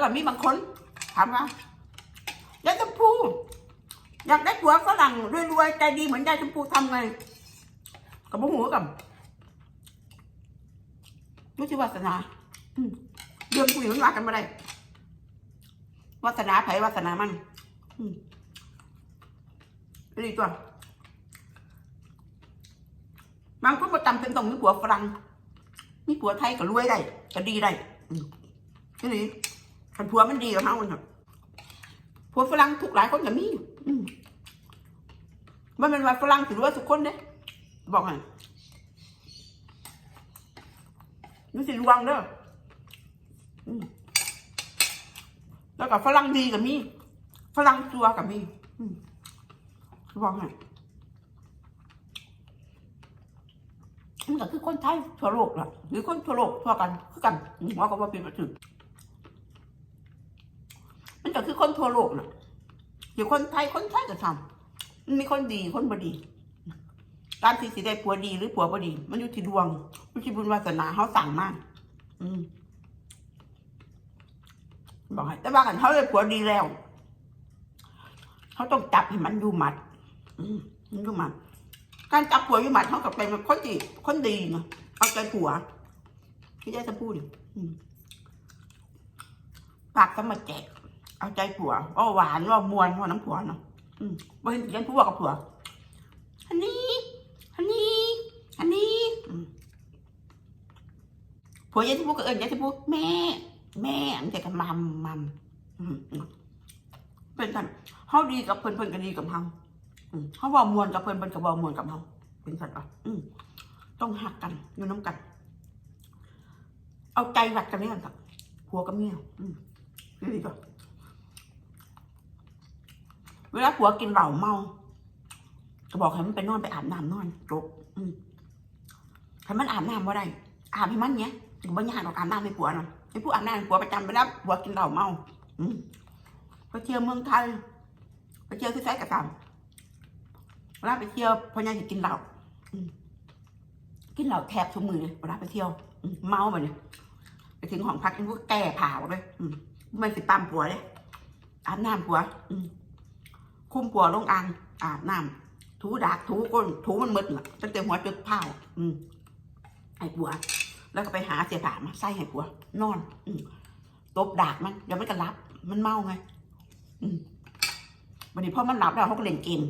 แล้วก็มีบางคนถามว่าอยายชมพูอยากได้ผัวฝรั่งรวยๆใจดีเหมือนยายชมพูทำไงกับหัวกับรู้ชื่อวาสนาเรื่องผู้หญิงมันว่ากันมาได้วาสนาไผวาสนามันดีตัวบางคนประจำเป็นต้องมีผัวฝรั่งมีผัวไทยก็รวยได้ก็ดีได้อืมนี่ คันผัวมันดีกับเขาคนครับผัวฝรั่งทุกหลายคนก็มีมันเป็นว่าฝรั่งถือว่าทุกคนเด้บอกให้นี่สิระวังเด้อแล้วก็ฝรั่งดีก็มีฝรั่งตัวก็มีอืมบอกให้มันก็คือคนไทยทั่วโลกล่ะหรือคนทั่วโลกทั่วกันคือกันหัวก็ว่าเป็นมาถึง ก็คือคนทั่วโลกน่ะอยู่คนไทยคนไทยก็ทำมันมีคนดีคนบดีการที่สิได้ผัวดีหรือผัวบดี มันอยู่ที่ดวงมันที่บุญวาสนาเขาสั่งมากอืมบอกให้แต่ว่ากันเขาได้ผัวดีแล้วเขาต้องจับให้มันอยู่หมัด อืมอยู่หมัด การจับผัวอยู่หมัดเขากับเป็นคนดีคนดีนะเอาใจผัวที่ได้จะพูดดิอืมปากก็มาแจก เอาใจผัวอ้อหวานว่ามวนว่าน้ำผัวเนาะอืมบ่เห็นยังพูดกับผัวอันนี้อันนี้อันนี้ผัวยังจะพูดกับเอิญยังจะพูดแม่ แม่อันจะกับมัมมัมเป็นกันเขาดีกับเพิ่อนเพิ่อนก็ดีกับเขาเขาเว่ามวนกับเพิ่อนเพิ่นก็เว่ามวนกับเขาเป็นสัตว์อะอืมต้องหักกันอยู่น้ำกัน เอาใจรักกันนี่กันครับผัวกับเมียอืมดีก่อน เวลาผัวกินเหล้าเมาก็บอกให้มันไปนอนไปอาบน้ำนอนจบให้มันอาบน้ำว่าได้อาบให้มันเนี้ยถึงบ่ยากหรอกอาบน้ำให้ผัวหน่ะให้ผู้อาบน้ำให้ผัวประจำไปแล้วผัวกินเหล้าเมา อืมไปเที่ยวเมืองไทยไปเที่ยวที่ไซกระตำเวลาไปเที่ยวพ่อใหญ่จะกินเหล้ากินเหล้าแทบทุกมือเลยเวลาไปเที่ยวเมาไปเนี่ยไปถึงห้องพักยังพวกแก่ผ่าเลยมไม่สิตามผัวเลยอาบน้ำผัว อืม คุ้มผัวลงอ่างอาบน้ำถูดากถูก้นถูมันมึดน่ะตั้งแต่หัวจนเท้าอืมให้ผัว แล้วก็ไปหาเสียผ้ามาใส่ให้ผัว นอน อืมตบดากมันเดี๋ยวมันก็รับ มันเมาไง อืมวันนี้พอมันหลับแล้วเขาก็เล่นเกม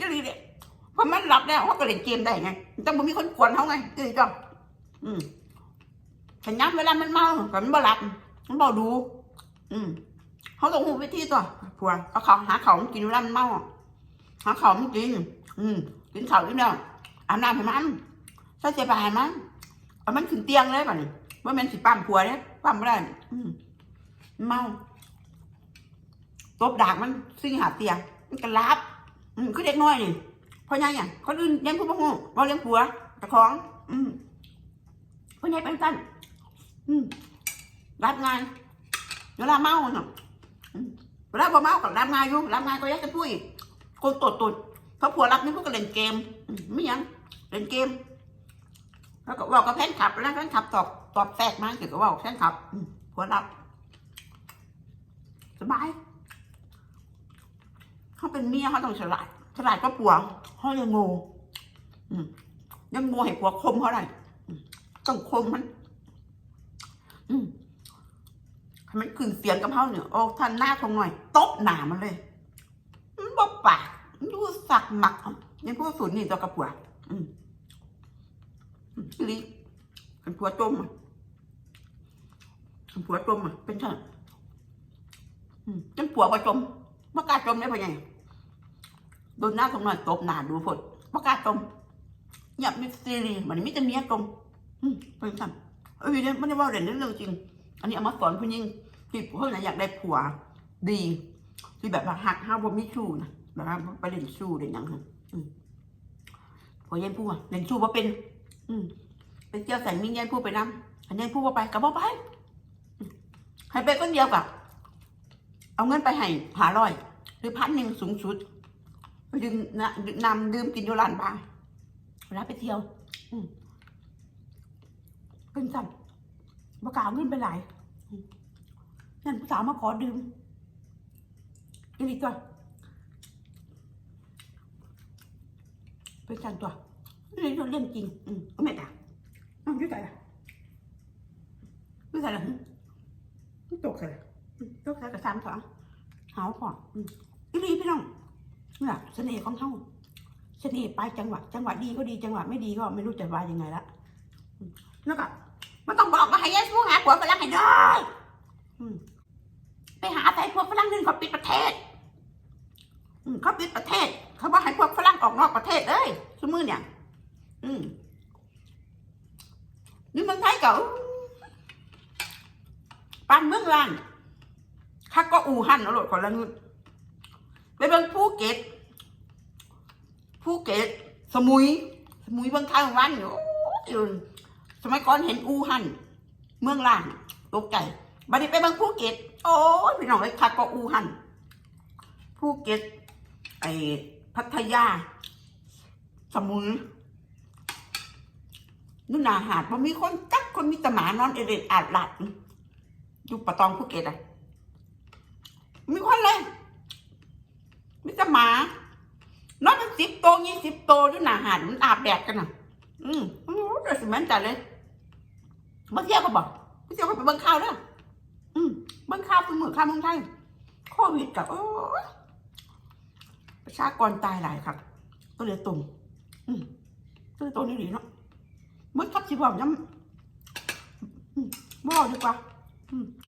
จะรีเนี่ยพอมันหลับแล้วเขาก็เล่นเกมได้ไงต้องมีคนกวนเขาไงคือจ้ะอืมขันย้ำเวลามันเมาก็มันบ่หลับมันบ่ดู อืมเขาต้องหูวิธีตัวผัวเอาเขาหาเขามันกินเวลามันเมาอะหาเขามันกิน อืมกินเขากินแล้วอาบน้ำให้มันใส่เสื้อผ้าให้มันเอามันขึ้นเตียงเลยป่ะนี่ว่ามันสิปั้มผัวเนี่ยปั้มไม่ได้อืมเมาตบดากมันซิ่งหาเตียงมันก็รับอืมคือเด็กน้อยนี่เพราะยังไงคนอื่นยังพูดบ่ฮู้เราเลี้ยงผัวตะของ อืมพราะยังเป็นสั้นอืมรับงาน เวลาเมาเนาะเวลาบ่เมากับรับงานอยู่รับงานก็ยักจะพูดอีกคนตดตดเพราะผัวรับนี่พวกก็เล่นเกมไม่ยังเล่นเกมแล้วก็บอกกับแฟนคลับแล้วแฟนคลับตอบตอบแทรกมาเกี่ยวกับว่าแฟนคลับผัวรับสบายเขาเป็นเมียเขาต้องฉลาดฉลาดก็ผัวเขายังงูยังงูให้ผัวคมเขาได้ต้องคมมัน อืม มันขึ้นเสียงกับเขาเนี่ยโอ้ท่านหน้าทงหน่อยตบหนามันเลยบอกปากดูสักหมักยังพูดสูตรนี่ตัวกระปัวอืมลิเป็นผัวจมอะผัวจมอะเป็นเถอะอืมจนผัวประจมบ่กล้าจมได้ปะไงโดนหน้าทงหน่อยตบหนาดูฝนบ่กล้าจมเงียบมิสซีรีมันไม่จะเมียจมอืมเป็นสั่นเอ้ยเนี่ยไม่ได้ว่าเด่นเรื่องจริง อันนี้เอามาสอนผู้หญิงที่เพื่อนนอยากได้ผัว ดีที่แบบว่าหักห้าวบ่มีชู้นะแบบว่าไปเล่นชู้เล่นหยังฮะอืมผัวยันผู้อะเล่นชู้บ่เป็น อืมไปเที่ยวใส่มิ้งยันผู้ไปน้ำอันเยันผู้บ่าไปกับบ่าไปให้ไปคนเดียวกับเอาเงินไปให้หาร้อย หรือพันหนึ่งสูงสุดไปดื่มนะนำดื่มกินอยู่ร้านบาร์เวลาไปเที่ยว อืมเป็นสั่น บกล้าเอาเงินไปไหลายนั่นผู้สาวมาขอดื่มอีนี่ตัวเป็นการตัวนี่เรื่องจริง อืมไม่ต่างอ้าวอยุ่ใจละอยุ่ใจละหึมันตกใส่ละตกใส่กับสามสองหาวก่อนอืมอีนี่พี่น้องเนี่ยเสน่ห์ของเขาเสน่ห์ไปจังหวะ จังหวะดีก็ดีจังหวะไม่ดีก็ไม่รู้จะว่ายังไงละแล้วก็มันต้องบอกมาให้ยายสู้หาผัวฝรั่งให้ได้อืมไปหาใส่พวกฝ รั่งนึงเขาปิดประเทศเขาปิดประเทศ เขาบอกให้พวกฝรั่งออกนอกประเทศเอ้ยสมือเนี่ย อืมนี่เมืองไทยเก่าปานเมืองลานข้าก็อู่ฮั่นเอาโหลดคนละนึงไปเบิ่งภูเก็ตภูเก็ตสมุย สมุยเบิ่งไทางวันอยู่สมัยก่อนเห็นอู่ฮั่นเมืองล่านตกใจ บัดนี้ไปบิ่งภูเก็ต โอ้ยพี่น้องไอ้ยข้าก็อู่ฮั่นภูเก็ต ไอ้พัทยา สมุยนู่นนาหาดมันมีคนจักคนมีแตหมานอนเอเดดอาดหลัดอยู่ปะตองภูเก็ตอะ มีคนเลย มีต่หมานอนเป็นสิบโตยี่สิบโตวอยู่หนาหาดมันอาบแดดกันอะ อืมโอ้เดือดสิแม่นจัดเลยมาเที่ยวก็บอกมาเที่ยวก็ไปเบิ่งข่าวเด้อ มเบิ่งข่าวเป็นมือนข้าวเมืองไทยโควิดกับโอ้ประชากรตายหลายครับก็เลยตุ่มอืมก็เลยตุ่มนี่ดีเนาะมึดทับสิบบอกย้ำบ่เอาดีกว่า อืม